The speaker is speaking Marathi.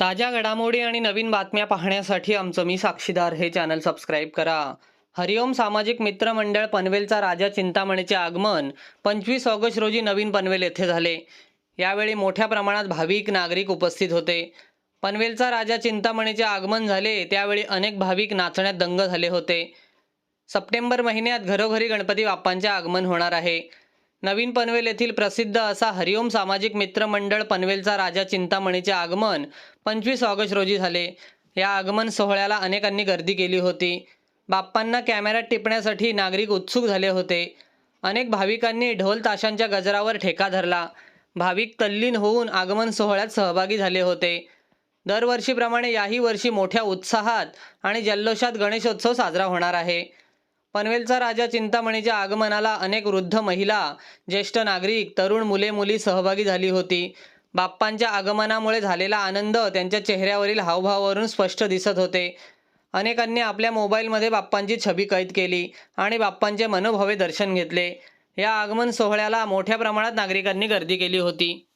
ताज्या घडामोडी आणि नवीन बातम्या पाहण्यासाठी आमचं मी साक्षीदार हे चॅनल सबस्क्राईब करा. हरिओम सामाजिक मित्र मंडळ पनवेलचा राजा चिंतामणीचे आगमन पंचवीस ऑगस्ट रोजी नवीन पनवेल येथे झाले. यावेळी मोठ्या प्रमाणात भाविक नागरिक उपस्थित होते. पनवेलचा राजा चिंतामणीचे आगमन झाले त्यावेळी अनेक भाविक नाचण्यात दंग झाले होते. सप्टेंबर महिन्यात घरोघरी गणपती बाप्पांचे आगमन होणार आहे. नवीन पनवेल येथील प्रसिद्ध असा हरिओम सामाजिक मित्र मंडळ पनवेलचा राजा चिंतामणीचे आगमन पंचवीस ऑगस्ट रोजी झाले. या आगमन सोहळ्याला अनेकांनी गर्दी केली होती. बाप्पांना कॅमेऱ्यात टिपण्यासाठी नागरिक उत्सुक झाले होते. अनेक भाविकांनी ढोल ताशांच्या गजरावर ठेका धरला. भाविक तल्लीन होऊन आगमन सोहळ्यात सहभागी झाले होते. दरवर्षीप्रमाणे याही वर्षी मोठ्या उत्साहात आणि जल्लोषात गणेशोत्सव साजरा होणार आहे. पनवेलचा राजा चिंतामणीच्या आगमनाला अनेक वृद्ध महिला ज्येष्ठ नागरिक तरुण मुले मुली सहभागी झाली होती. बाप्पांच्या आगमनामुळे झालेला आनंद त्यांच्या चेहऱ्यावरील हावभावावरून स्पष्ट दिसत होते. अनेकांनी आपल्या मोबाईलमध्ये बाप्पांची छबी कैद केली आणि बाप्पांचे मनोभावे दर्शन घेतले. या आगमन सोहळ्याला मोठ्या प्रमाणात नागरिकांनी गर्दी केली होती.